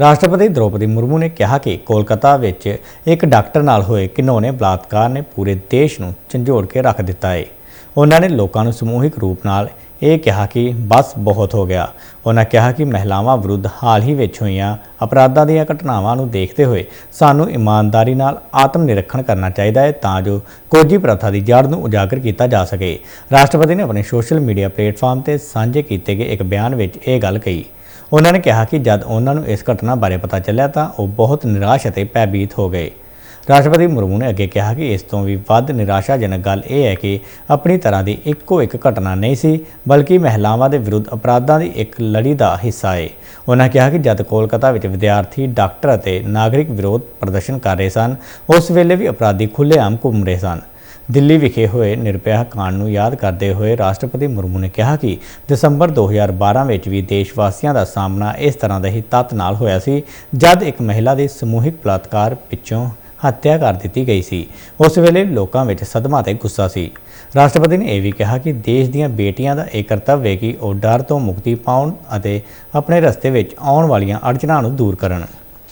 ਰਾਸ਼ਟਰਪਤੀ ਦ੍ਰੋਪਦੀ ਮੁਰਮੂ ਨੇ ਕਿਹਾ ਕਿ ਕੋਲਕਾਤਾ ਵਿੱਚ ਇੱਕ ਡਾਕਟਰ ਨਾਲ ਹੋਏ ਘਿਨੌਣੇ ਬਲਾਤਕਾਰ ਨੇ ਪੂਰੇ ਦੇਸ਼ ਨੂੰ ਝੰਜੋੜ ਕੇ ਰੱਖ ਦਿੱਤਾ ਹੈ ਉਹਨਾਂ ਨੇ ਲੋਕਾਂ ਨੂੰ ਸਮੂਹਿਕ ਰੂਪ ਨਾਲ ਇਹ ਕਿਹਾ ਕਿ ਬਸ ਬਹੁਤ ਹੋ ਗਿਆ। ਉਹਨਾਂ ਕਿਹਾ ਕਿ ਮਹਿਲਾਵਾਂ ਵਿਰੁੱਧ ਹਾਲ ਹੀ ਵਿੱਚ ਹੋਈਆਂ ਅਪਰਾਧਾਂ ਦੀਆਂ ਘਟਨਾਵਾਂ ਨੂੰ ਦੇਖਦੇ ਹੋਏ ਸਾਨੂੰ ਇਮਾਨਦਾਰੀ ਨਾਲ ਆਤਮ ਨਿਰੀਖਣ ਕਰਨਾ ਚਾਹੀਦਾ ਹੈ ਤਾਂ ਜੋ ਕੋਜੀ ਪ੍ਰਥਾ ਦੀ ਜੜ ਨੂੰ ਉਜਾਗਰ ਕੀਤਾ ਜਾ ਸਕੇ। ਰਾਸ਼ਟਰਪਤੀ ਨੇ ਆਪਣੇ ਸੋਸ਼ਲ ਮੀਡੀਆ ਪਲੇਟਫਾਰਮ ਤੇ ਸਾਂਝੇ ਕੀਤੇ ਗਏ ਇੱਕ ਬਿਆਨ ਵਿੱਚ ਇਹ ਗੱਲ ਕਹੀ। ਉਹਨਾਂ ਨੇ ਕਿਹਾ ਕਿ ਜਦ ਉਹਨਾਂ ਨੂੰ ਇਸ ਘਟਨਾ ਬਾਰੇ ਪਤਾ ਚੱਲਿਆ ਤਾਂ ਉਹ ਬਹੁਤ ਨਿਰਾਸ਼ ਅਤੇ ਭੈਭੀਤ ਹੋ ਗਏ। ਰਾਸ਼ਟਰਪਤੀ ਮੁਰਮੂ ਨੇ ਅੱਗੇ ਕਿਹਾ ਕਿ ਇਸ ਤੋਂ ਵੀ ਵੱਧ ਨਿਰਾਸ਼ਾਜਨਕ ਗੱਲ ਇਹ ਹੈ ਕਿ ਆਪਣੀ ਤਰ੍ਹਾਂ ਦੀ ਇੱਕੋ ਇੱਕ ਘਟਨਾ ਨਹੀਂ ਸੀ, ਬਲਕਿ ਮਹਿਲਾਵਾਂ ਦੇ ਵਿਰੁੱਧ ਅਪਰਾਧਾਂ ਦੀ ਇੱਕ ਲੜੀ ਦਾ ਹਿੱਸਾ ਹੈ ਉਹਨਾਂ ਕਿਹਾ ਕਿ ਜਦ ਕੋਲਕਾਤਾ ਵਿੱਚ ਵਿਦਿਆਰਥੀ, ਡਾਕਟਰ ਅਤੇ ਨਾਗਰਿਕ ਵਿਰੋਧ ਪ੍ਰਦਰਸ਼ਨ ਕਰ ਰਹੇ ਸਨ, ਉਸ ਵੇਲੇ ਵੀ ਅਪਰਾਧੀ ਖੁੱਲ੍ਹੇਆਮ ਘੁੰਮ ਰਹੇ ਸਨ। ਦਿੱਲੀ ਵਿਖੇ ਹੋਏ ਨਿਰਭਇਆ ਕਾਂਡ ਨੂੰ ਯਾਦ ਕਰਦੇ ਹੋਏ ਰਾਸ਼ਟਰਪਤੀ ਮੁਰਮੂ ਨੇ ਕਿਹਾ ਕਿ ਦਸੰਬਰ 2012 ਵਿੱਚ ਵੀ ਦੇਸ਼ ਵਾਸੀਆਂ ਦਾ ਸਾਹਮਣਾ ਇਸ ਤਰ੍ਹਾਂ ਦੇ ਹੀ ਤੱਤ ਨਾਲ ਹੋਇਆ ਸੀ, ਜਦ ਇੱਕ ਮਹਿਲਾ ਦੀ ਸਮੂਹਿਕ ਬਲਾਤਕਾਰ ਪਿੱਛੋਂ ਹੱਤਿਆ ਕਰ ਦਿੱਤੀ ਗਈ ਸੀ। ਉਸ ਵੇਲੇ ਲੋਕਾਂ ਵਿੱਚ ਸਦਮਾ ਤੇ ਗੁੱਸਾ ਸੀ। ਰਾਸ਼ਟਰਪਤੀ ਨੇ ਇਹ ਵੀ ਕਿਹਾ ਕਿ ਦੇਸ਼ ਦੀਆਂ ਬੇਟੀਆਂ ਦਾ ਇਹ ਕਰਤੱਵ ਹੈ ਕਿ ਉਹ ਡਰ ਤੋਂ ਮੁਕਤੀ ਪਾਉਣ ਅਤੇ ਆਪਣੇ ਰਸਤੇ ਵਿੱਚ ਆਉਣ ਵਾਲੀਆਂ ਅੜਚਨਾਂ ਨੂੰ ਦੂਰ ਕਰਨ।